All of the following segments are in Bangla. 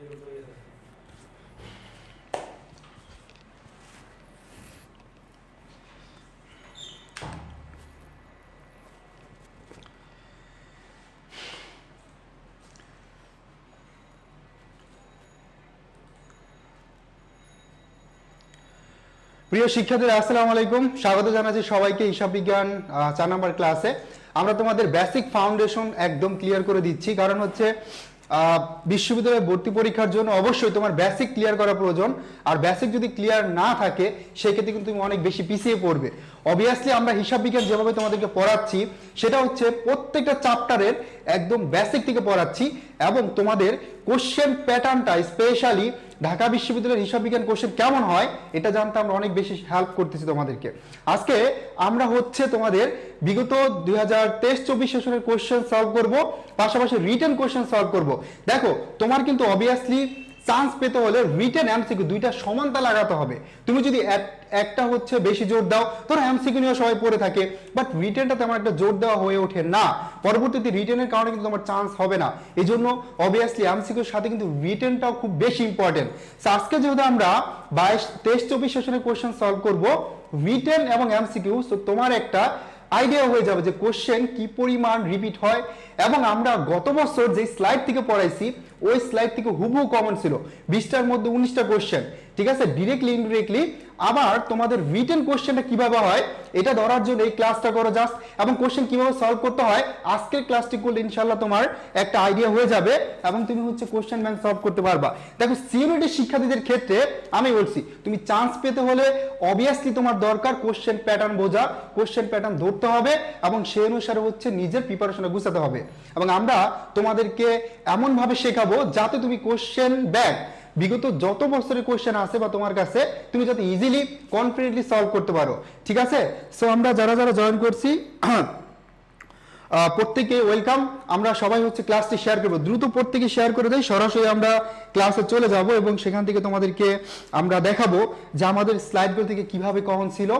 প্রিয় শিক্ষার্থীরা, আসসালামু আলাইকুম। স্বাগত জানাচ্ছি সবাইকে হিসাব বিজ্ঞান চার নম্বর ক্লাসে আমরা তোমাদের বেসিক ফাউন্ডেশন একদম ক্লিয়ার করে দিচ্ছি। কারণ হচ্ছে বিশ্ববিদ্যালয়ে ভর্তি পরীক্ষার জন্য অবশ্যই তোমার বেসিক ক্লিয়ার করা প্রয়োজন। আর বেসিক যদি ক্লিয়ার না থাকে, সেক্ষেত্রে কিন্তু তুমি অনেক বেশি পিছিয়ে পড়বে। অবভিয়াসলি আমরা হিসাব বিজ্ঞান যেভাবে তোমাদেরকে পড়াচ্ছি, সেটা হচ্ছে প্রত্যেকটা চ্যাপ্টারের একদম বেসিক থেকে পড়াচ্ছি এবং তোমাদের কোশ্চেন প্যাটার্নটা স্পেশালি ঢাকা বিশ্ববিদ্যালয়ের হিসাব বিজ্ঞান কোশ্চেন কেমন হয়, এটা জানতে আমরা অনেক বেশি হেল্প করতেছি তোমাদেরকে। আজকে আমরা হচ্ছে তোমাদের বিগত দুই হাজার তেইশ চব্বিশ সেশনের কোশ্চেন সলভ করব, পাশাপাশি রিটেন কোশ্চেন সলভ করব। দেখো, তোমার কিন্তু অবভিয়াসলি চান্স পেতে হলে রিটেন এমসিকিউ দুইটা সমানতা লাগাতে হবে। তুমি যদি এক- একটা হচ্ছে বেশি জোর দাও ধরো এমসিকিউ নিয়ে সবাই পড়ে থাকে। বাট রিটেনটা তেমন একটা জোর দেওয়া হয়ে ওঠে না। পরবর্তীতে রিটেনের কারণে কিন্তু তোমার চান্স হবে না। এই জন্য অবভিয়াসলি এমসিকিউর সাথে কিন্তু রিটেনটাও খুব বেশি ইম্পর্টেন্ট আজকে যেহেতু আমরা বাইশ, তেইশ, চব্বিশ সেশনের কোয়েশ্চেন সলভ করব রিটেন এবং এমসিকিউ তো তোমার একটা আইডিয়া হয়ে যাবে যে কোশ্চেন কি পরিমাণ রিপিট হয়। এবং আমরা গত বছর যে স্লাইড থেকে পড়াইছি ওই স্লাইড থেকে হুবহু কমন ছিল। বিশটার মধ্যে উনিশটা কোশ্চেন ঠিক আছে? ডিরেক্টলি ইনডিরেক্টলি আবার তোমাদের রিটেন কোশ্চেনটা কীভাবে হয়, এটা ধরার জন্য এই ক্লাসটা করো জাস্ট এবং কোশ্চেন কীভাবে সলভ করতে হয়, আজকের ক্লাসটি করলে ইনশাল্লাহ তোমার একটা আইডিয়া হয়ে যাবে এবং তুমি হচ্ছে কোশ্চেন ব্যাংক সলভ করতে পারবা। দেখো সিউনিটি শিক্ষার্থীদের ক্ষেত্রে আমি বলছি, তুমি চান্স পেতে হলে অবভিয়াসলি তোমার দরকার কোশ্চেন প্যাটার্ন বোঝা। কোশ্চেন প্যাটার্ন ধরতে হবে এবং সেই অনুসারে হচ্ছে নিজের প্রিপারেশনে গুছাতে হবে। এবং আমরা তোমাদেরকে এমন ভাবে শেখাবো যাতে তুমি কোশ্চেন ব্যাক বিগত যত বছরের কোশ্চেন আছে বা তোমার কাছে, তুমি যাতে ইজিলি কনফিডেন্টলি সলভ করতে পারো। ঠিক আছে? সো আমরা যারা যারা জয়েন করছি প্রত্যেকে ওয়েলকাম আমরা সবাই হচ্ছে ক্লাসটি শেয়ার করব। দ্রুত প্রত্যেকে শেয়ার করে দেয় সরাসরি আমরা ক্লাসে চলে যাব এবং সেখান থেকে তোমাদেরকে আমরা দেখাবো যে আমাদের স্লাইডগুলো থেকে কীভাবে কমন ছিল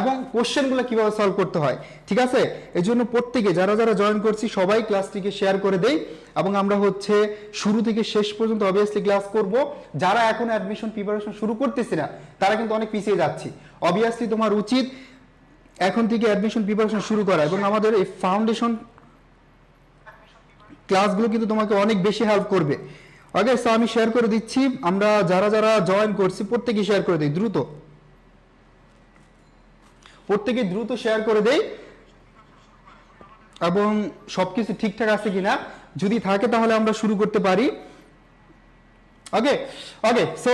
এবং কোশ্চেনগুলো কীভাবে সলভ করতে হয়। ঠিক আছে? এই জন্য প্রত্যেকে, যারা যারা জয়েন করছি, সবাই ক্লাসটিকে শেয়ার করে দেই এবং আমরা হচ্ছে শুরু থেকে শেষ পর্যন্ত অবভিয়াসলি ক্লাস করব। যারা এখন অ্যাডমিশন প্রিপারেশন শুরু করতেছি না, তারা কিন্তু অনেক পিছিয়ে যাচ্ছি। অবভিয়াসলি তোমার উচিত এখন থেকে অ্যাডমিশন প্রিপারেশন শুরু করা এবং আমাদের এই ফাউন্ডেশন ক্লাসগুলো কিন্তু তোমাকে অনেক বেশি হেল্প করবে। ওকে সো আমি শেয়ার করে দিচ্ছি। আমরা যারা যারা জয়েন করছি প্রত্যেকে শেয়ার করে দিই, দ্রুত। প্রত্যেকে দ্রুত শেয়ার করে দেই। এবং সবকিছু ঠিকঠাক আছে কিনা, যদি থাকে তাহলে আমরা শুরু করতে পারি। ওকে ওকে সো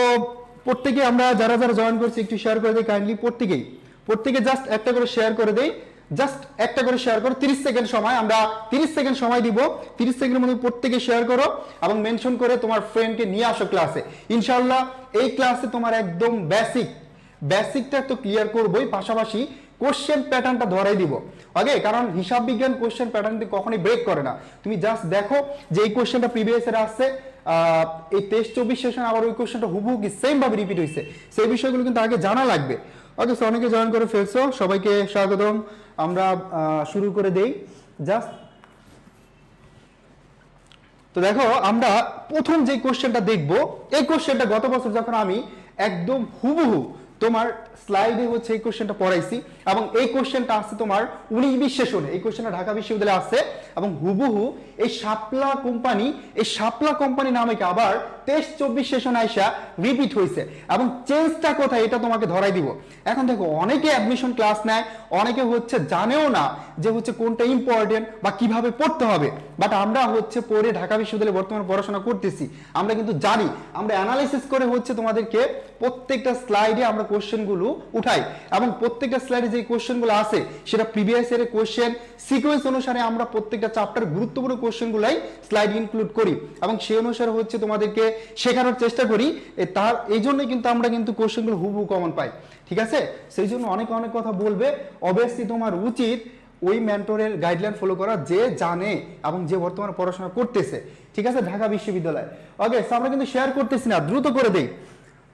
প্রত্যেকে আমরা যারা যারা জয়েন করছি, একটু শেয়ার করে দিই কাইন্ডলি প্রত্যেকেই। প্রত্যেকে জাস্ট একটা করে শেয়ার করে দেই। জাস্ট একটা করে শেয়ার করো 30 সেকেন্ড সময়, আমরা 30 সেকেন্ড সময় দিব। 30 সেকেন্ডের মধ্যে প্রত্যেকে শেয়ার করো এবং মেনশন করে তোমার ফ্রেন্ডকে নিয়ে আসো ক্লাসে ইনশাআল্লাহ, এই ক্লাসে তোমার একদম বেসিক বেসিকটা তো ক্লিয়ার করবোই, পাশাপাশি কোশ্চেন প্যাটার্নটা ধরাই দিব। ওকে কারণ হিসাব বিজ্ঞান কোশ্চেন প্যাটার্ন কখনোই ব্রেক করে না। তুমি জাস্ট দেখো যে এই কোশ্চেনটা প্রিভিয়াস এর আসছে এই তেইশ চব্বিশ সেশন আবার ওই কোশ্চেনটা হুবহু কি সেম ভাবে রিপিট হয়েছে সেই বিষয়গুলো কিন্তু আগে জানা লাগবে। ওকে অনেকে জয়েন করে ফেলছো সবাইকে স্বাগতম। আমরা শুরু করে দেই। জাস্ট তো দেখো, আমরা প্রথম যে কোশ্চেনটা দেখব, এই কোশ্চেনটা গত বছর যখন আমি একদম হুবহু তোমার স্লাইডে হচ্ছে এই কোশ্চেনটা পড়াইছি, এবং এই কোশ্চেনটা আসছে তোমার উনিশ বিশ সেশনে এই কোশ্চেনটা ঢাকা বিশ্ববিদ্যালয়ে আছে, এবং হুবহু এই শাপলা কোম্পানি, এই শাপলা কোম্পানি নামে আবার তেইশ চব্বিশ সেশন আইসা রিপিট হয়েছে এবং চেঞ্জটা কোথায় এটা তোমাকে ধরাই দিব। এখন দেখো, অনেকে অ্যাডমিশন ক্লাস নেয়, অনেকে হচ্ছে জানেও না যে হচ্ছে কোনটা ইম্পর্টেন্ট বা কীভাবে পড়তে হবে। বাট আমরা হচ্ছে পড়ে ঢাকা বিশ্ববিদ্যালয়ে বর্তমানে পড়াশোনা করতেছি। আমরা কিন্তু জানি, আমরা অ্যানালাইসিস করে হচ্ছে তোমাদেরকে প্রত্যেকটা স্লাইডে আমরা কোশ্চেনগুলো উঠাই। এবং প্রত্যেকটা স্লাইডে যে কোশ্চেনগুলো আছে, সেটা প্রিভিয়াস ইয়ারের কোশ্চেন সিকোয়েন্স অনুসারে আমরা প্রত্যেকটা চ্যাপ্টার গুরুত্বপূর্ণ কোশ্চেনগুলাই স্লাইড ইনক্লুড করি। এবং সেই অনুসারে হচ্ছে তোমাদেরকে শেখানোর চেষ্টা করি তার, এই জন্যই কিন্তু আমরা কিন্তু কোশ্চেনগুলো হুবহু কমন পাই। ঠিক আছে? সেই জন্য অনেক অনেক কথা বলবে অবভিয়াসলি তোমার উচিত ওই মেন্টরের গাইডলাইন ফলো করা যে জানে এবং যে বর্তমানে পড়াশোনা করতেছে। ঠিক আছে? ঢাকা বিশ্ববিদ্যালয়। ওকে আমরা কিন্তু শেয়ার করতেছি না, দ্রুত করে দেই।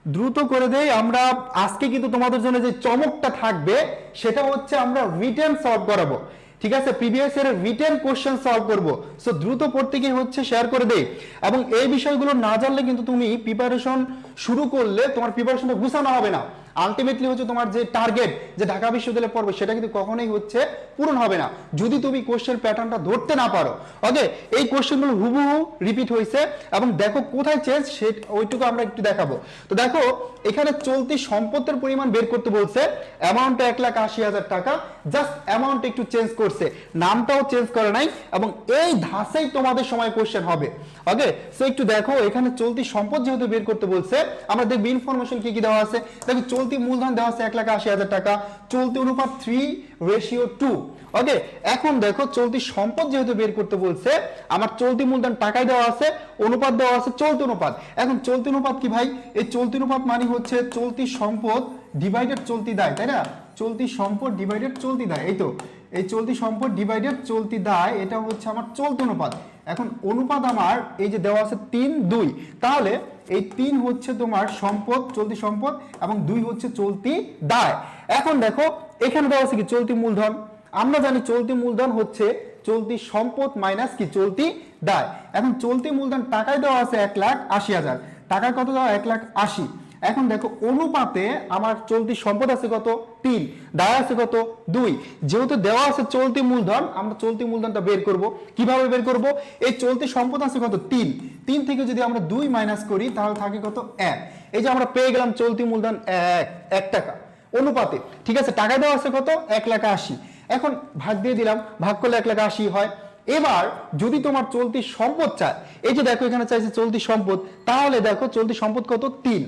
দ্রুত করে দেই, আমরা আজকে কিন্তু তোমাদের জন্য যে চমকটা থাকবে, সেটা হচ্ছে আমরা রিটেন সলভ করাবো। ঠিক আছে? প্রিভিয়াস এর রিটেন কোশ্চেন সলভ করব। সো দ্রুত পড়তে গিয়ে হচ্ছে শেয়ার করে দেই। এবং এই বিষয়গুলো না জানলে কিন্তু তুমি প্রিপারেশন শুরু করলে তোমার প্রিপারেশনটা গুছানো হবে না। আলটিমেটলি হচ্ছে তোমার যে টার্গেট যে ঢাকা বিশ্ববিদ্যালয়ে পড়বে সেটা কিন্তু কখনোই হচ্ছে পূরণ হবে না। যদি তুমি কোশ্চেন প্যাটার্নটা ধরতে না পারো ওকে এই কোশ্চেনগুলো হুবহু রিপিট হয়েছে এবং দেখো কোথায় চেঞ্জ সে, ওইটুকু আমরা একটু দেখাবো। তো দেখো, এখানে চলতি সম্পদের পরিমাণ বের করতে বলছে অ্যামাউন্টটা এক লাখ আশি হাজার টাকা জাস্ট অ্যামাউন্ট একটু চেঞ্জ করছে। নামটাও চেঞ্জ করে নাই এবং এই ধাঁচেই তোমাদের সময় কোশ্চেন হবে ওকে সো একটু দেখো, এখানে চলতি সম্পদ যেহেতু বের করতে বলছে, আমরা দেখব ইনফরমেশন কি কি দেওয়া আছে। দেখো চলতি মূলধন দেওয়া আছে এক লাখ আশি হাজার টাকা, চলতি অনুপাত থ্রি রেশিও টু ওকে এখন দেখো চলতি সম্পদ যেহেতু বের করতে বলছে, আমার চলতি মূলধন টাকায় দেওয়া আছে, অনুপাত দেওয়া আছে চলতি অনুপাত। এখন চলতি অনুপাত কি ভাই? এই চলতি অনুপাত মানে হচ্ছে চলতি সম্পদ ডিভাইডেড চলতি দায়, তাই না? চলতি সম্পদ ডিভাইডেড চলতি দায়, এই তো। এই চলতি সম্পদ ডিভাইডেড চলতি দায়, এটা হচ্ছে আমার চলতি অনুপাত। এখন অনুপাত আমার এই যে দেওয়া আছে তিন, দুই। তাহলে এই তিন হচ্ছে তোমার সম্পদ, চলতি সম্পদ, এবং দুই হচ্ছে চলতি দায়। এখন দেখো এখানে দেওয়া আছে কি? চলতি মূলধন। আমরা জানি চলতি মূলধন হচ্ছে চলতি সম্পদ মাইনাস কি? চলতি দায়। এখন চলতি মূলধন টাকায় দেওয়া আছে এক লাখ আশি হাজার। টাকায় কত দেওয়া? এক লাখ আশি। এখন দেখো, অনুপাতে আমার চলতি সম্পদ আছে কত? তিন। দায় আছে কত? দুই। যেহেতু দেওয়া আছে চলতি মূলধন, আমরা চলতি মূলধনটা বের করব। কীভাবে বের করব? এই চলতি সম্পদ আছে কত? তিন। তিন থেকে যদি আমরা দুই মাইনাস করি, তাহলে থাকে কত? এক। এই যে আমরা পেয়ে গেলাম চলতি মূলধন এক এক টাকা। অনুপাতে, ঠিক আছে? টাকা দেওয়া আছে কত? এক লাখ আশি। এখন ভাগ দিয়ে দিলাম, ভাগ করলে এক লাখ আশি হয়। এবার যদি তোমার চলতি সম্পদ চায়, এই যে দেখো এখানে চাইছে চলতি সম্পদ, তাহলে দেখো চলতি সম্পদ কত? তিন।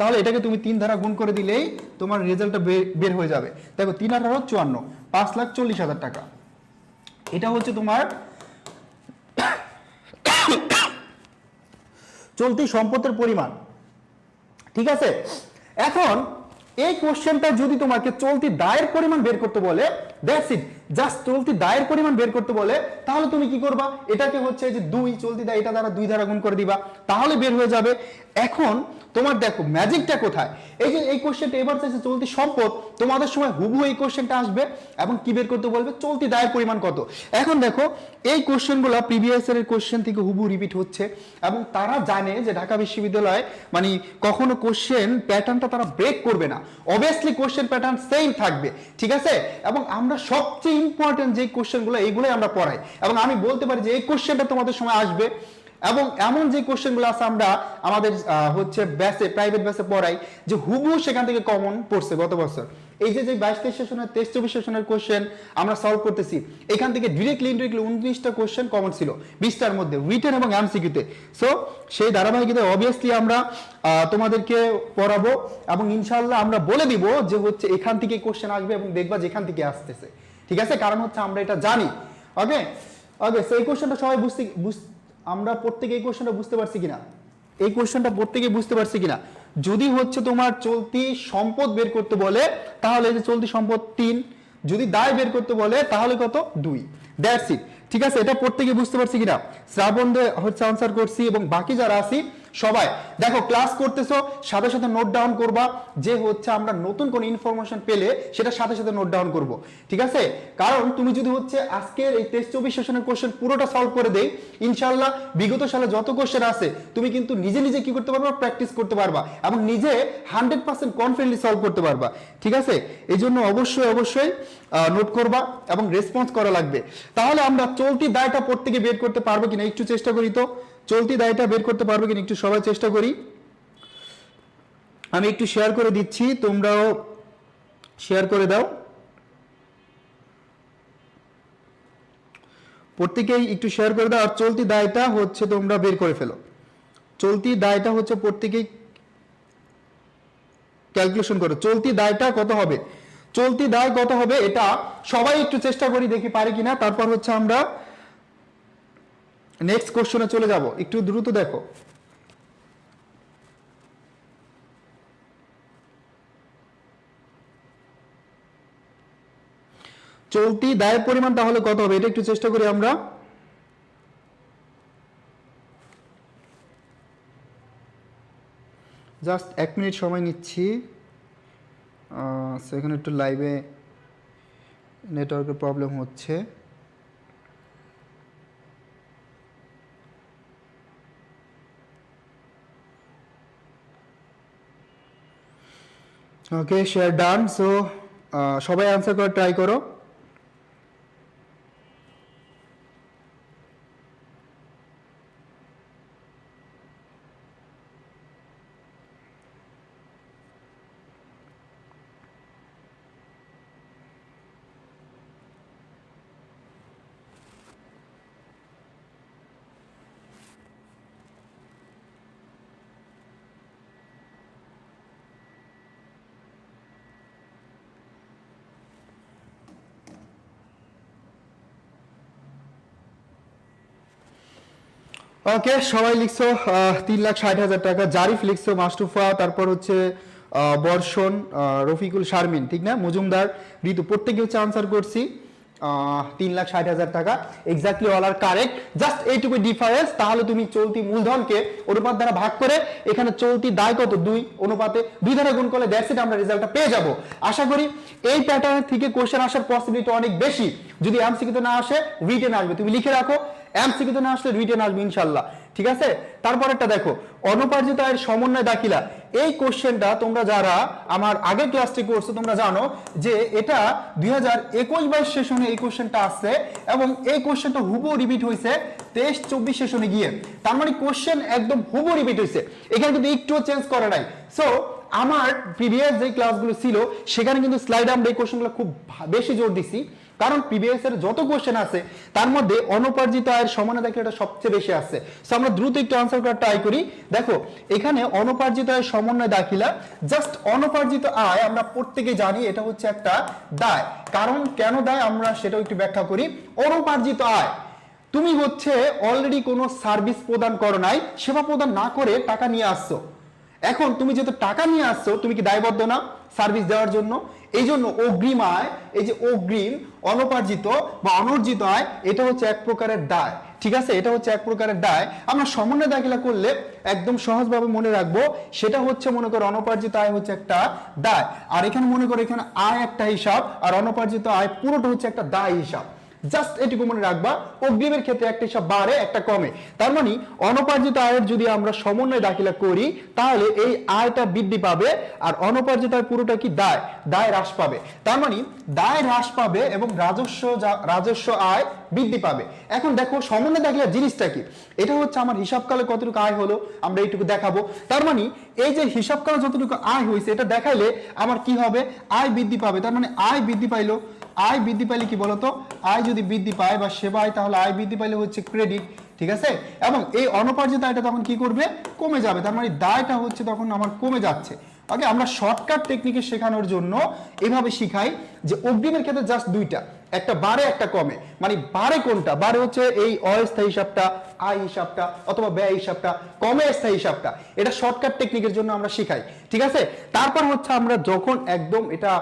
তাহলে এটাকে তুমি তিন ধারা গুণ করে দিলেই তোমার রেজাল্টটা বের হয়ে যাবে। দেখো, তিন আঠারো চুয়ান্ন। পাঁচ লাখ চল্লিশ হাজার টাকা। এটা হচ্ছে তোমার চলতি সম্পদের পরিমাণ। ঠিক আছে? এখন এই কোশ্চেনটা যদি তোমাকে চলতি দায়ের পরিমাণ বের করতে বলে দ্যাটস ইট জাস্ট চলতি দায়ের পরিমাণ বের করতে বলে, তাহলে তুমি কি করবা? এটাকে হচ্ছে যে দুই, চলতি দায় এটা দ্বারা দুই দ্বারা গুণ করে দিবা, তাহলে বের হয়ে যাবে। এখন তোমার দেখো ম্যাজিকটা কোথায়? এই যে এই কোশ্চেনটা এবার চাইছে চলতি সম্পদ, তোমাদের সময় হুবহু এই কোশ্চেনটা আসবে এবং কি বের করতে বলবে? চলতি দায়ের পরিমাণ কত? এখন দেখো, এই কোশ্চেনগুলো প্রিভিয়াস এর কোশ্চেন থেকে হুবহু রিপিট হচ্ছে এবং তারা জানে যে ঢাকা বিশ্ববিদ্যালয় মানে কখনো কোশ্চেন প্যাটার্নটা তারা ব্রেক করবে না। অবভিয়াসলি কোশ্চেন প্যাটার্ন সেম থাকবে, ঠিক আছে? এবং আমরা সবচেয়ে ইম্পর্টেন্ট যে কোশ্চেনগুলো এইগুলোই আমরা পড়াই। এবং আমি বলতে পারি যে এই কোশ্চেনটা তোমাদের সময় আসবে। এবং এমন যে কোশ্চেনগুলো আছে আমরা আমাদের হচ্ছে ব্যাসে প্রাইভেট ব্যাসে পড়াই, যে হুবহু সেখান থেকে কমন পড়ছে গত বছর। এই যে যে বাইশ তেইশ সেশনের তেইশ চব্বিশ সেশনের কোশ্চেন আমরা সলভ করতেছি, এখান থেকে ডিরেক্টলি ইনডিরেক্টলি উনত্রিশটা কোশ্চেন কমন ছিল, বিশটার মধ্যে রিটেন এবং এমসিকিউতে সো সেই ধারাবাহিকতায় অবভিয়াসলি আমরা তোমাদেরকে পড়াবো এবং ইনশাল্লাহ আমরা বলে দিব যে হচ্ছে এখান থেকে কোশ্চেন আসবে এবং দেখবা যেখান থেকে আসতেছে। ঠিক আছে? কারণ হচ্ছে আমরা এটা জানি। ওকে ওকে সো এই কোশ্চেনটা সবাই বুঝতে আমরা প্রত্যেকে এই কোশ্চেনটা বুঝতে পারছি কিনা? এই কোশ্চেনটা প্রত্যেকে বুঝতে পারছি কিনা? যদি হচ্ছে তোমার চলতি সম্পদ বের করতে বলে, তাহলে যে চলতি সম্পদ তিন। যদি দায় বের করতে বলে, তাহলে কত? দুই। দ্যাটস ইট ঠিক আছে? এটা প্রত্যেকে বুঝতে পারছি কিনা? শ্রাবণ হচ্ছে আনসার করছি এবং বাকি যারা আছি সবাই, দেখো ক্লাস করতেছো, সাথে সাথে নোট ডাউন করবা, যে হচ্ছে আমরা নতুন কোন ইনফরমেশন পেলে সেটা সাথে সাথে নোট ডাউন করব, ঠিক আছে? কারণ তুমি যদি হচ্ছে আজকের এই তেইশ চব্বিশ সেশনের কোশ্চেন পুরোটা সলভ করে দেই ইনশাল্লাহ বিগত সালে যত কোশ্চেন আছে, তুমি কিন্তু নিজে নিজে কি করতে পারবা? প্র্যাকটিস করতে পারবা এবং নিজে হান্ড্রেড পার্সেন্ট কনফিডেন্টলি সলভ করতে পারবা, ঠিক আছে? এই জন্য অবশ্যই অবশ্যই নোট করবা এবং রেসপন্স করা লাগবে। তাহলে আমরা চলতি দায়টা প্রত্যেকে বের করতে পারব কিনা একটু চেষ্টা করি তো। চলতি দায়টা বের করতে পারব কিনা একটু সবাই চেষ্টা করি। আমি একটু শেয়ার করে দিচ্ছি, তোমরাও শেয়ার করে দাও। প্রত্যেকেই একটু শেয়ার করে দাও, আর চলতি দায়টা হচ্ছে তোমরা বের করে ফেলো। চলতি দায়টা হচ্ছে প্রত্যেকেই ক্যালকুলেশন করো। চলতি দায়টা কত হবে? চলতি দায় কত হবে? এটা সবাই একটু চেষ্টা করি দেখি পারি কিনা। তারপর হচ্ছে আমরা নেক্সট কোশ্চেনে চলে যাব। একটু দ্রুত দেখো। চলতি দায়ের পরিমাণ তাহলে কত হবে? এটা একটু চেষ্টা করি আমরা। জাস্ট এক মিনিট সময় নিচ্ছি। সেখানে একটু লাইভে নেটওয়ার্কের প্রবলেম হচ্ছে। ওকে শেয়ার ডান সো সবাই আনসার করে ট্রাই করো। ওকে, সবাই লিখছো তিন লাখ ষাট হাজার টাকা। জারিফ লিখছো মাস্টুফা তারপর হচ্ছে বর্ষণ রফিকুল শারমিন, ঠিক না? মজুমদার, ঋতু প্রত্যেকে হচ্ছে আনসার করছি। তিন লাখ ষাট হাজার টাকা। Exactly all are correct just এইটুকু ডিফারেন্স তাহলে তুমি চলতি মূলধনকে অনুপাত দ্বারা ভাগ করে এখানে চলতি দায় কত? দুই অনুপাতে। দুই দ্বারা গুণ করলে দ্যাটস ইট আমরা রেজাল্টটা পেয়ে যাব। আশা করি এই প্যাটার্ন থেকে কোশ্চেন আসার পসিবিলিটি অনেক বেশি। যদি এমসিকিউতে না আসে রিটেন আসবে। তুমি লিখে রাখো। এমসিকিউতে না আসলে আসবে ইনশাল্লাহ, ঠিক আছে? দেখো, অনুপার্জিত আয়ের সমন্বয় দাখিলা। এই কোশ্চেনটা তোমরা যারা আমার আগের ক্লাসটি করছ, তোমরা জানো যে এটা দুই হাজার সেশনে এই কোশ্চেনটা আসছে এবং এই কোশ্চেনটা হুবু রিপিট হয়েছে তেইশ চব্বিশ সেশনে গিয়ে। তার মানে কোশ্চেন একদম হুবু রিপিট হয়েছে। এখানে কিন্তু একটুও চেঞ্জ করে নাই। সো আমার প্রিভিয়াস যে ক্লাসগুলো ছিল, সেখানে কিন্তু স্লাইড আমরা এই কোশ্চেনগুলো খুব বেশি জোর দিছি। কারণ প্রিভিয়াস এর যত কোশ্চেন আছে, তার মধ্যে অনুপার্জিত আয়ের সমানে দেখলে এটা সবচেয়ে বেশি আছে। সো আমরা দ্রুত একটু আনসার করার ট্রাই করি। দেখো, এখানে অনুপার্জিত আয়ের সমন্বয় দাখিলা জাস্ট অনুপার্জিত আয় আমরা প্রত্যেকে জানি এটা হচ্ছে একটা দায়। কারণ কেন দায়? আমরা সেটাও একটু ব্যাখ্যা করি। অনুপার্জিত আয়, তুমি হচ্ছে অলরেডি কোনো সার্ভিস প্রদান করো নাই, সেবা প্রদান না করে টাকা নিয়ে আসছো। এখন তুমি যেহেতু টাকা নিয়ে আসছো, তুমি কি দায়বদ্ধ না সার্ভিস দেওয়ার জন্য? এই জন্য অগ্রিম আয় এই যে অগ্রিম, অনুপার্জিত বা অনর্জিত আয়, এটা হচ্ছে এক প্রকারের দায়। ঠিক আছে? এটা হচ্ছে এক প্রকারের দায়। আমরা সমন্বয় দাখিলা করলে একদম সহজভাবে মনে রাখব, সেটা হচ্ছে মনে করো অনুপার্জিত আয় হচ্ছে একটা দায়। আর এখানে মনে করো এখানে আয় একটা হিসাব, আর অনুপার্জিত আয় পুরোটা হচ্ছে একটা দায় হিসাব। জাস্ট এটুকু মনে রাখবা, অগ্রিমের ক্ষেত্রে একটা হিসাব বাড়ে, একটা কমে। তার মানে অনুপার্জিত আয়ের যদি আমরা সমন্বয় দাখিলা করি, তাহলে এই আয়টা বৃদ্ধি পাবে, আর অনুপার্জিত আয় পুরোটা কি? দায়। দায় হ্রাস পাবে। তার মানে দায় হ্রাস পাবে এবং রাজস্ব রাজস্ব আয় বৃদ্ধি পাবে। এখন দেখো, সমন্বয় দাখিলার জিনিসটা কি? এটা হচ্ছে আমার হিসাবকালে কতটুকু আয় হলো, আমরা এইটুকু দেখাবো। তার মানে এই যে হিসাবকালে যতটুকু আয় হয়েছে, এটা দেখাইলে আমার কি হবে? আয় বৃদ্ধি পাবে। তার মানে আয় বৃদ্ধি পাইলো। আয় বৃদ্ধি পাইলে কি বলতো? আয় যদি বৃদ্ধি পায় বা সেবা আয় তাহলে আয় বৃদ্ধি পাইলে হচ্ছে ক্রেডিট ঠিক আছে? এবং এই অনুপার্জিত আয়টা তখন কি করবে? কমে যাবে। তার মানে দায়টা হচ্ছে তখন আমার কমে যাচ্ছে। ওকে আমরা শর্টকাট টেকনিকে শেখানোর জন্য এভাবে শিখাই যে অগ্রিমের ক্ষেত্রে জাস্ট দুইটা, একটা বারে একটা কমে। মানে বারে কোনটা? বারে হচ্ছে এই অস্থায়ী হিসাবটা, আয় হিসাবটা অথবা ব্যয় হিসাবটা, কমে স্থায়ী হিসাবটা। এটা শর্টকাট টেকনিকের জন্য আমরা শিখাই, ঠিক আছে? তারপর হচ্ছে আমরা যখন একদম এটা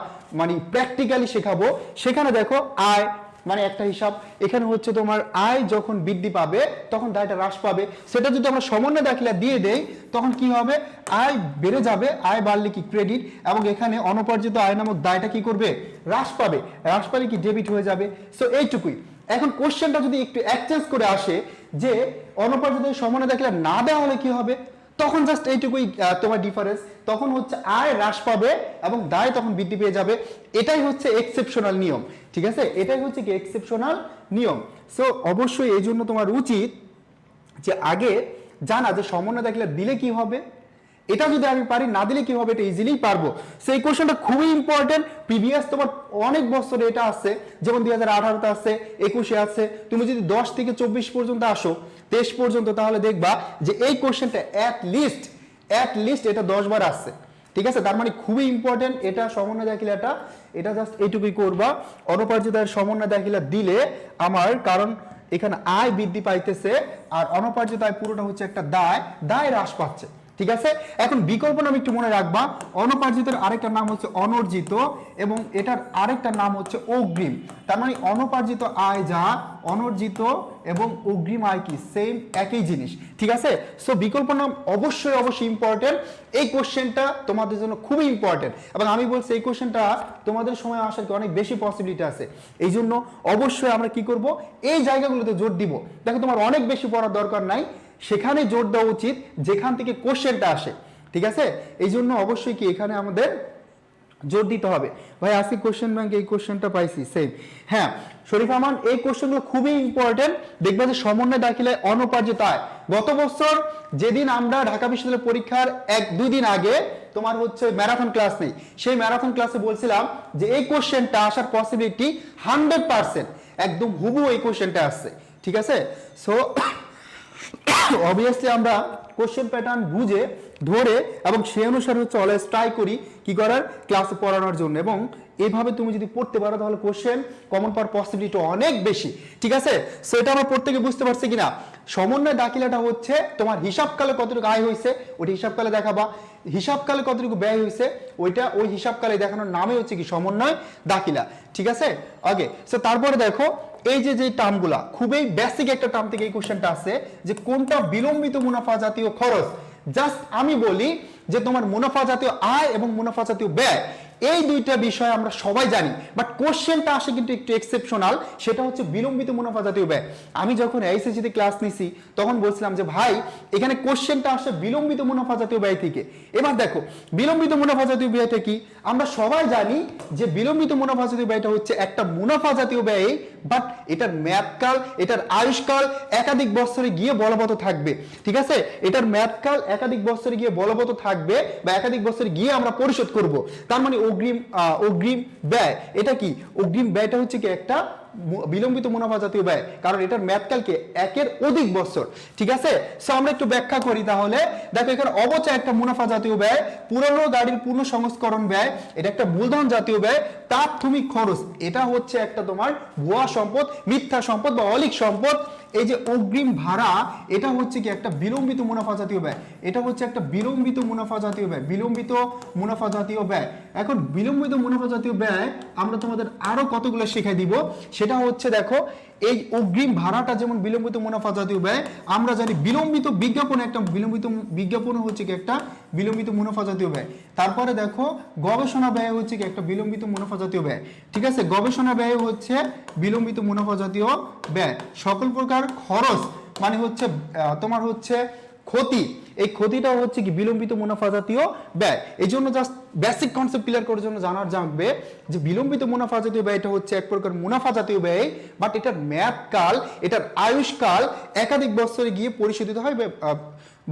মানে প্র্যাকটিক্যালি শেখাবো। সেখানে দেখো আয় মানে একটা হিসাব। এখানে হচ্ছে তোমার আয় যখন বৃদ্ধি পাবে, তখন দায়টা হ্রাস পাবে। সেটা যদি আমরা সমন্বয় দাখিলা দিয়ে দেই, তখন কি হবে? আয় বেড়ে যাবে, আয় বাড়লে কি ক্রেডিট এবং এখানে অনুপার্জিত আয় নামক দায়টা কি করবে? হ্রাস পাবে। হ্রাস পালে কি ডেবিট হয়ে যাবে? সো এইটুকুই। এখন কোশ্চেনটা যদি একটু এক্সচেঞ্জ করে আসে, যে অনুপার্জিত সমন্বয় দাখিলা না দেওয়া হলে কি হবে? তখন জাস্ট এইটুকুই তোমার ডিফারেন্স তখন হচ্ছে আয় হ্রাস পাবে এবং দায় তখন বৃদ্ধি পেয়ে যাবে। এটাই হচ্ছে এক্সেপশনাল নিয়ম, ঠিক আছে? এটাই হচ্ছে কি এক্সেপশনাল নিয়ম। সো অবশ্যই এই জন্য তোমার উচিত যে আগে জানা যে সমন্বয় দেখলে দিলে কি হবে, এটা যদি আমি পারি, না দিলে কি হবে, এটা ইজিলি পারব। সেই কোশ্চেনটা খুবই ইম্পর্টেন্ট প্রিভিয়াস তোমার অনেক বছরে এটা আছে, যেমন দুই হাজার আঠারোতে আছে, একুশে আছে। তুমি যদি দশ থেকে চব্বিশ পর্যন্ত আসো তেইশ পর্যন্ত, তাহলে দেখবা যে এই কোশ্চেনটা অ্যাট লিস্ট অ্যাট লিস্ট এটা দশবার আসছে। ঠিক আছে? তার মানে খুবই ইম্পর্টেন্ট এটা সমন্বয় দাখিলাটা, এটা জাস্ট এইটুকুই করবা। অনুপার্জিতার সমন্বয় দাখিলা দিলে আমার, কারণ এখানে আয় বৃদ্ধি পাইতেছে, আর অনুপার্জিত আয় পুরোটা হচ্ছে একটা দায় দায় হ্রাস পাচ্ছে। ঠিক আছে? এখন বিকল্প নাম একটু মনে রাখবা। অনুপার্জিতের আরেকটা নাম হচ্ছে অনর্জিত এবং এটার আরেকটা নাম হচ্ছে অগ্রিম। তার মানে অনুপার্জিত আয় যা, অনর্জিত এবং অগ্রিম আয় কি? সেম একই জিনিস। ঠিক আছে? সো বিকল্প নাম অবশ্যই অবশ্যই ইম্পর্টেন্ট এই কোশ্চেনটা তোমাদের জন্য খুবই ইম্পর্টেন্ট এবং আমি বলছি, এই কোশ্চেনটা তোমাদের সময় আসার কি অনেক বেশি পসিবিলিটি আছে। এই জন্য অবশ্যই আমরা কি করব? এই জায়গাগুলোতে জোর দিব। দেখো, তোমার অনেক বেশি পড়ার দরকার নাই। সেখানে জোর দেওয়া উচিত, যেখান থেকে কোশ্চেনটা আসে। ঠিক আছে? এই জন্য অবশ্যই কি এখানে আমাদের জোর দিতে হবে। ভাই আসি কোশ্চেন ব্যাংক এই কোশ্চেনটা পাইছি সেম হ্যাঁ শরীফ আমান এই কোশ্চেনগুলো খুবই ইম্পর্টেন্ট দেখবে যে সমন্বয় দাখিলে অনুপার্জিত আয়। গত বছর যেদিন আমরা ঢাকা বিশ্ববিদ্যালয় পরীক্ষার এক, দুই দিন আগে তোমার হচ্ছে ম্যারাথন ক্লাস নেই। সেই ম্যারাথন ক্লাসে বলছিলাম যে এই কোশ্চেনটা আসার পসিবিলিটি হান্ড্রেড পার্সেন্ট একদম হুবু এই কোশ্চেনটা আসছে। ঠিক আছে? সো অবভিয়াসলি আমরা কোশ্চেন প্যাটার্ন বুঝে, ধরে এবং সেই অনুসারে হচ্ছে অলওয়েজ ট্রাই করি কি করার? ক্লাসে পড়ানোর জন্য। এবং এইভাবে তুমি যদি পড়তে পারো, তাহলে কোশ্চেন কমন পাওয়ার পসিবিলিটি অনেক বেশি। ঠিক আছে? সেটা আমরা প্রত্যেকে বুঝতে পারছি কিনা? সমন্বয় দাখিলাটা হচ্ছে তোমার হিসাবকালে কতটুকু আয় হয়েছে, ওইটা হিসাবকালে দেখাবা। হিসাবকালে কতটুকু ব্যয় হয়েছে, ওইটা ওই হিসাবকালে দেখানোর নামে হচ্ছে কি সমন্বয় দাখিলা। ঠিক আছে? ওকে সো তারপরে দেখো এই যে যে টার্মগুলা খুবই বেসিক একটা টার্ম থেকে এই কোশ্চেনটা আছে যে, কোনটা বিলম্বিত মুনাফা জাতীয় খরচ? জাস্ট আমি বলি যে, তোমার মুনাফা জাতীয় আয় এবং মুনাফা জাতীয় ব্যয় এই দুইটা বিষয় আমরা সবাই জানি বাট কোশ্চেনটা আসে কিন্তু একটু এক্সেপশনাল সেটা হচ্ছে বিলম্বিত মুনাফা জাতীয় ব্যয়। আমি যখন এইচএসসিতে ক্লাস নিছি, তখন বলছিলাম যে, ভাই, এখানে কোশ্চেনটা আসে বিলম্বিত মুনাফা জাতীয় ব্যয় থেকে। এবার দেখো, বিলম্বিত মুনাফা জাতীয় ব্যয়টা কি? আমরা সবাই জানি যে বিলম্বিত মুনাফা জাতীয় ব্যয়টা হচ্ছে একটা মুনাফা জাতীয় ব্যয় বাট এটার ম্যাপকাল এটার আয়ুষ্কাল একাধিক বছরে গিয়ে বলবৎ থাকবে। ঠিক আছে? এটার ম্যাপকাল একাধিক বছরে গিয়ে বলবৎ থাকবে বা একাধিক বছরে গিয়ে আমরা পরিশোধ করব। তার মানে অগ্রিম অগ্রিম ব্যয়। এটা কি? অগ্রিম ব্যয়টা হচ্ছে কি একটা বিলম্বিত মুনাফা জাতীয় ব্যয়। কারণ এটার মেয়াদকালকে একের অধিক বছর ঠিক আছে? সো আমরা একটু ব্যাখ্যা করি তাহলে। দেখো, এখানে অবচয় একটা মুনাফা জাতীয় ব্যয়, পুরনো গাড়ির পূর্ণ সংস্করণ ব্যয়, এটা একটা মূলধন জাতীয় ব্যয় প্রাথমিক খরচ। এটা হচ্ছে একটা তোমার ভুয়া সম্পদ, মিথ্যা সম্পদ বা অলিক সম্পদ। এই যে অগ্রিম ভাড়া, এটা হচ্ছে কি একটা বিলম্বিত মুনাফা জাতীয় ব্যয়। এটা হচ্ছে একটা বিলম্বিত মুনাফা জাতীয় ব্যয়, বিলম্বিত মুনাফা জাতীয় ব্যয়। এখন বিলম্বিত মুনাফা জাতীয় ব্যয় আমরা তোমাদের আরও কতগুলো শেখাই দিব, সেটা হচ্ছে দেখো এই অগ্রিম ভাড়াটা যেমন বিলম্বিত মুনাফা জাতীয় ব্যয়, আমরা জানি বিলম্বিত বিজ্ঞাপন একটা বিলম্বিত বিজ্ঞাপন হচ্ছে কি একটা বিলম্বিত মুনাফা জাতীয় ব্যয়। তারপরে দেখো, গবেষণা ব্যয় হচ্ছে কি একটা বিলম্বিত মুনাফা জাতীয় ব্যয়। ঠিক আছে? গবেষণা ব্যয় হচ্ছে বিলম্বিত মুনাফা জাতীয় ব্যয়। সকল প্রকার খরচ মানে হচ্ছে তোমার হচ্ছে ক্ষতি। এই ক্ষতিটা হচ্ছে কি বিলম্বিত মুনাফা জাতীয় ব্যয়। এই জন্য জাস্ট বেসিক কনসেপ্ট ক্লিয়ার করার জন্য জানার জানবে যে বিলম্বিত মুনাফা জাতীয় ব্যয়টা হচ্ছে এক প্রকার মুনাফা জাতীয় ব্যয় বাট এটার মেয়াদকাল এটার আয়ুষ্কাল একাধিক বছরে গিয়ে পরিশোধিত হয়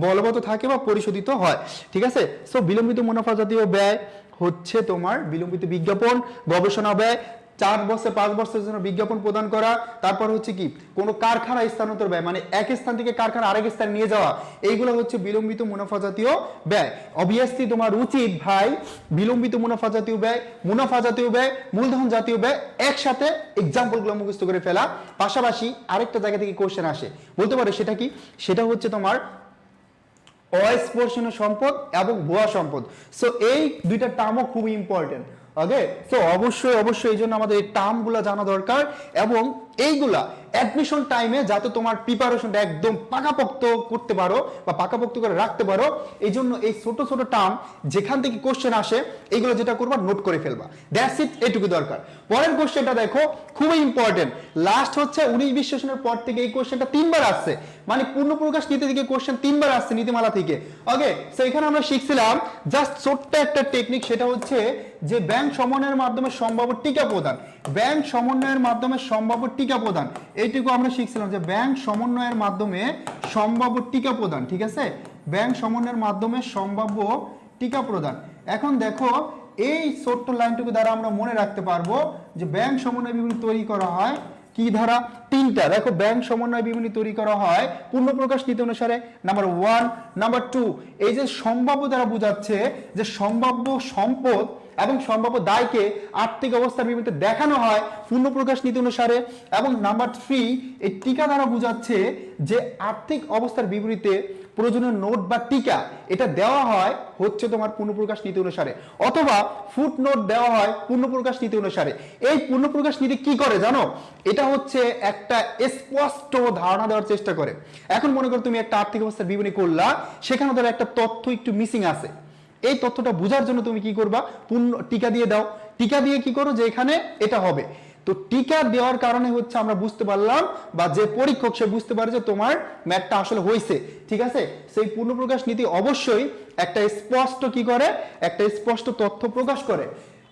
বলবৎ থাকে বা পরিশোধিত হয়। ঠিক আছে? সো বিলম্বিত মুনাফা জাতীয় ব্যয় হচ্ছে তোমার বিলম্বিত বিজ্ঞাপন, গবেষণা ব্যয় চার বছর, পাঁচ বছরের জন্য বিজ্ঞাপন প্রদান করা, তারপর হচ্ছে কি, কোনো কারখানা স্থানান্তর ব্যয় মানে এক স্থান থেকে কারখানা আরেক স্থান নিয়ে যাওয়া, এইগুলো হচ্ছে বিলম্বিত মুনাফা জাতীয় ব্যয়। অবভিয়াসলি তোমার উচিত ভাই, বিলম্বিত মুনাফা জাতীয় ব্যয়, মুনাফা জাতীয় ব্যয়, মূলধন জাতীয় ব্যয় একসাথে এক্সাম্পলগুলো মুখস্থ করে ফেলা, পাশাপাশি আরেকটা জায়গা থেকে কোশ্চেন আসে। বলতে পারো সেটা কি? সেটা হচ্ছে তোমার অস্পর্শনীয় সম্পদ এবং ভুয়া সম্পদ। সো এই দুইটা টার্মও খুবই ইম্পর্টেন্ট ওকে সো অবশ্যই অবশ্যই এই জন্য আমাদের এই টার্মগুলো জানা দরকার এবং এইগুলা অ্যাডমিশন টাইমে যাতে তোমার প্রিপারেশনটা একদম পাকাপোক্ত করতে পারো বা পাকাপোক্ত করে রাখতে পারো, এই জন্য এই ছোট ছোট টার্ম যেখান থেকে কোশ্চেন আসে, এইগুলো যেটা করবা নোট করে ফেলবা। দ্যাটস ইট এটুকু দরকার। পরের কোশ্চেনটা দেখো, খুবই ইম্পর্টেন্ট লাস্ট হচ্ছে, উনিশ বিশ্লেষণের পর থেকে এই কোশ্চেনটা তিনবার আসছে। মানে পূর্ণ প্রকাশ নীতি থেকে কোশ্চেন তিনবার আসছে নীতিমালা থেকে। ওকে সো এখানে আমরা শিখছিলাম জাস্ট ছোট্ট একটা টেকনিক সেটা হচ্ছে যে ব্যাংক সমন্বয়ের মাধ্যমে সম্ভাব্য টিকা প্রদান। ব্যাংক সমন্বয়ের মাধ্যমে সম্ভাব্য টিকা প্রদান। এইটুকু আমরা শিখছিলাম যে ব্যাংক সমন্বয়ের মাধ্যমে সম্ভাব্য টিকা প্রদান, ঠিক আছে? ব্যাংক সমন্বয়ের মাধ্যমে সম্ভাব্য টিকা প্রদান। এখন দেখো, এই ছোট্ট লাইনটুকু দ্বারা আমরা মনে রাখতে পারব যে ব্যাংক সমন্বয় বিবরণী তৈরি করা হয় কি ধারা? তিনটা। দেখো, ব্যাংক সমন্বয় বিবরণী তৈরি করা হয় পূর্ণ প্রকাশ নীতি অনুসারে। নাম্বার ওয়ান নাম্বার টু এই যে সম্ভাব্য দ্বারা বোঝাচ্ছে যে সম্ভাব্য সম্পদ এবং সম্ভাব্য দায়কে আর্থিক অবস্থার বিবৃতিতে দেখানো হয় পূর্ণ প্রকাশ নীতি অনুসারে। এবং নাম্বার থ্রি এই টিকা দ্বারা বোঝাচ্ছে যে আর্থিক অবস্থার বিবৃতিতে প্রয়োজনীয় নোট বা টিকা, এটা দেওয়া হয় হচ্ছে তোমার পূর্ণপ্রকাশ নীতি অনুসারে। অথবা ফুট নোট দেওয়া হয় পূর্ণপ্রকাশ নীতি অনুসারে। এই পূর্ণপ্রকাশ নীতি কি করে জানো? এটা হচ্ছে একটা স্পষ্ট ধারণা দেওয়ার চেষ্টা করে। এখন মনে করো তুমি একটা আর্থিক অবস্থার বিবরণী করলা, সেখানে ধরো একটা তথ্য একটু মিসিং আছে। এই তথ্যটা বোঝার জন্য তুমি কি করবা? পূর্ণ টিকা দিয়ে দাও। টিকা দিয়ে কি করো? যে এখানে এটা হবে। তো টিকা দেওয়ার কারণে হচ্ছে আমরা বুঝতে পারলাম বা যে পরীক্ষক সে বুঝতে পারে যে তোমার ম্যাথটা আসলে হয়েছে ঠিক আছে? সেই পূর্ণ প্রকাশ নীতি অবশ্যই একটা স্পষ্ট কি করে? একটা স্পষ্ট তথ্য প্রকাশ করে।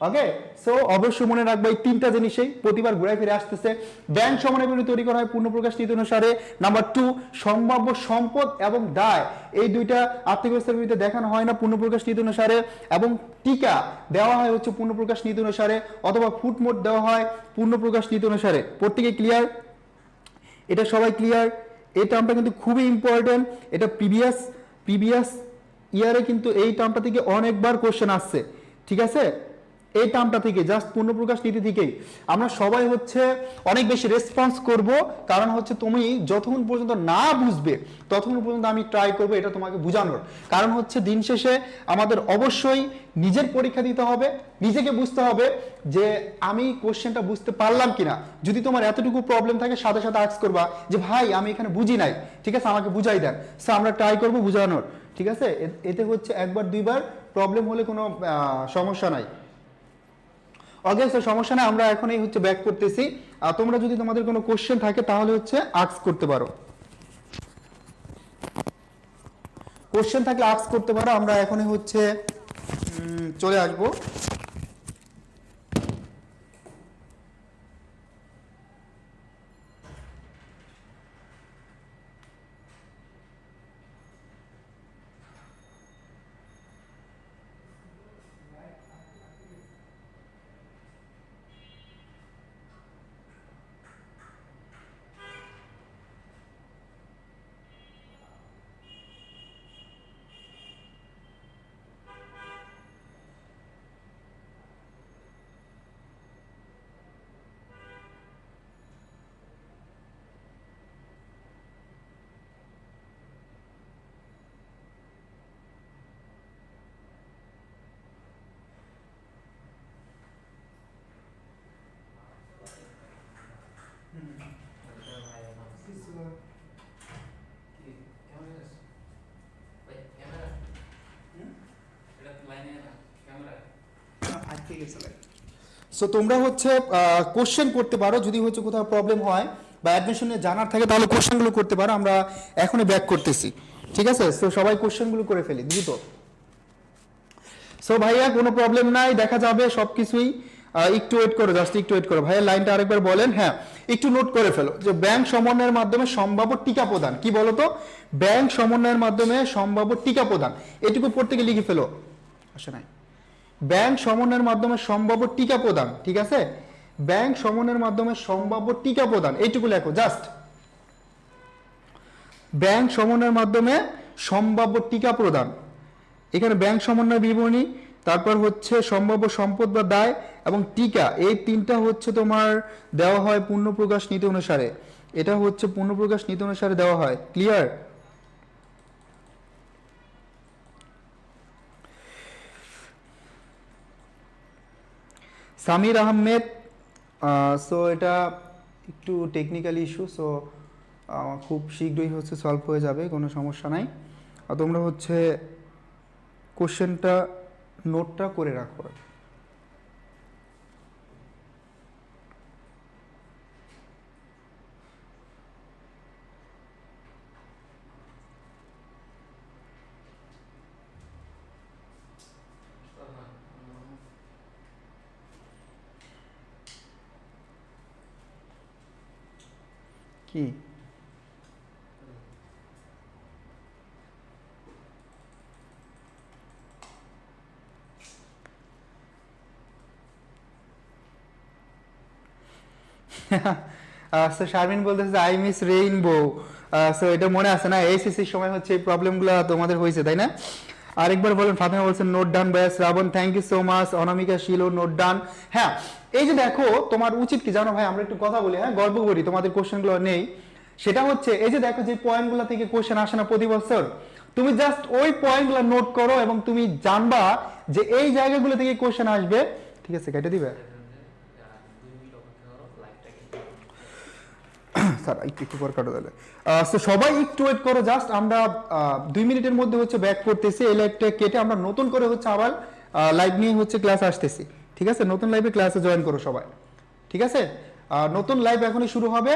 ওকে সো অবশ্যই মনে রাখব এই তিনটা জিনিসেই প্রতিবার ঘুরে ফিরে আসতেছে। ব্যাংক সমানের বিরুদ্ধে তৈরি করা হয় পূর্ণ প্রকাশ নীতি অনুসারে। নাম্বার টু সম্ভাব্য সম্পদ এবং দায়। এই দুইটা আর্থিক ব্যবস্থার বিরুদ্ধে দেখানো হয় না পূর্ণ প্রকাশ নীতি অনুসারে। এবং টিকা দেওয়া হয় হচ্ছে পূর্ণ প্রকাশ নীতি অনুসারে অথবা ফুটমোট দেওয়া হয় পূর্ণ প্রকাশ নীতি অনুসারে। প্রত্যেকে ক্লিয়ার এটা সবাই ক্লিয়ার এই টার্মটা কিন্তু খুবই ইম্পর্টেন্ট এটা প্রিভিয়াস প্রিভিয়াস ইয়ারে কিন্তু এই টার্মটা থেকে অনেকবার কোশ্চেন আসছে। ঠিক আছে? এই টার্মটা থেকে জাস্ট পূর্ণপ্রকাশ নীতি থেকেই। আমরা সবাই হচ্ছে অনেক বেশি রেসপন্স করব, কারণ হচ্ছে তুমি যতক্ষণ পর্যন্ত না বুঝবে, ততক্ষণ পর্যন্ত আমি ট্রাই করব, এটা তোমাকে বোঝানোর। কারণ হচ্ছে দিন শেষে আমাদের অবশ্যই নিজের পরীক্ষা দিতে হবে, নিজেকে বুঝতে হবে যে আমি কোশ্চেনটা বুঝতে পারলাম কিনা। যদি তোমার এতটুকু প্রবলেম থাকে, সাথে সাথে আক্স করবা যে, ভাই, আমি এখানে বুঝি নাই। ঠিক আছে, আমাকে বুঝাই দেন। সো আমরা ট্রাই করব বোঝানোর। ঠিক আছে? এতে হচ্ছে একবার, দুইবার প্রবলেম হলে কোনো সমস্যা নাই। ওকে সো সমস্যা নেই, আমরা এখন এই হচ্ছে ব্যাক করতেছি। আর তোমরা যদি তোমাদের কোনো কোশ্চেন থাকে, তাহলে হচ্ছে আক্স করতে পারো। কোশ্চেন থাকলে আক্স করতে পারো, আমরা এখনই হচ্ছে চলে আসব। সো তোমরা হচ্ছে কোশ্চেন করতে পারো যদি হচ্ছে কোথাও প্রবলেম হয় বা অ্যাডমিশনে জানার থাকে তাহলে কোশ্চেনগুলো করতে পারো আমরা এখনই ব্যাক করতেছি। ঠিক আছে? সো সবাই কোশ্চেনগুলো করে ফেলি দ্রুত। সো ভাইয়া কোনো প্রবলেম নাই দেখা যাবে সবকিছুই। আহ, একটু ওয়েট করো জাস্ট একটু ওয়েট করো। ভাইয়া লাইনটা আরেকবার বলেন হ্যাঁ একটু নোট করে ফেলো যে ব্যাংক সমন্বয়ের মাধ্যমে সম্ভাব্য টিকা প্রদান। কি বলো তো ব্যাংক সমন্বয়ের মাধ্যমে সম্ভাব্য টিকা প্রদান। এটুকু প্রত্যেকে লিখে ফেলো। আসে নাই। ব্যাংক সমন্বয়ের মাধ্যমে সম্ভাব্য টিকা প্রদান, ঠিক আছে? ব্যাংক সমন্বয়ের মাধ্যমে সম্ভাব্য টিকা প্রদান, এইটুকু লেখো, জাস্ট। ব্যাংক সমন্বয়ের মাধ্যমে সম্ভাব্য টিকা প্রদান। এখানে ব্যাংক সমন্বয় বিবরণী, তারপর হচ্ছে সম্ভাব্য সম্পদ বা দায় এবং টিকা, এই তিনটা হচ্ছে তোমার দেওয়া হয় পূর্ণপ্রকাশ নীতি অনুসারে। এটা হচ্ছে পূর্ণপ্রকাশ নীতি অনুসারে দেওয়া হয় ক্লিয়ার সামির আহমেদ সো এটা একটু টেকনিক্যাল ইস্যু সো খুব শীঘ্রই হচ্ছে সলভ হয়ে যাবে, কোনো সমস্যা নাই। আর তোমরা হচ্ছে কোশ্চেনটা নোটটা করে রাখো কি সো শারমিন বলতেছে যে আই মিস রেইনবো সো এটা মনে আছে না? সময় হচ্ছে এই প্রবলেমগুলো তোমাদের হয়েছে, তাই না? আরেকবার বলেন, ফাতেমা বলছেন note done thank you so much Anamika note done হ্যাঁ এই যে দেখো, তোমার উচিত কি জানো ভাই, আমরা একটু কথা বলি হ্যাঁ? গল্প করি, তোমাদের কোশ্চেনগুলো নেই। সেটা হচ্ছে, এই যে দেখো, যে পয়েন্টগুলো থেকে কোশ্চেন আসে না প্রতি বছর, তুমি জাস্ট ওই পয়েন্টগুলো নোট করো এবং তুমি জানবা যে এই জায়গাগুলো থেকে কোশ্চেন আসবে। ঠিক আছে, কেটে দিবে? স্যার, একটু একটু পর কাটো তাহলে। সো সবাই একটু ওয়েট করো জাস্ট আমরা দুই মিনিটের মধ্যে হচ্ছে ব্যাক করতেছি, এই লাইভটা কেটে আমরা নতুন করে হচ্ছে আবার লাইভ নিয়ে হচ্ছে ক্লাস আসতেছি। ঠিক আছে? নতুন লাইভে ক্লাসে জয়েন করো সবাই। ঠিক আছে? নতুন লাইভ এখনই শুরু হবে।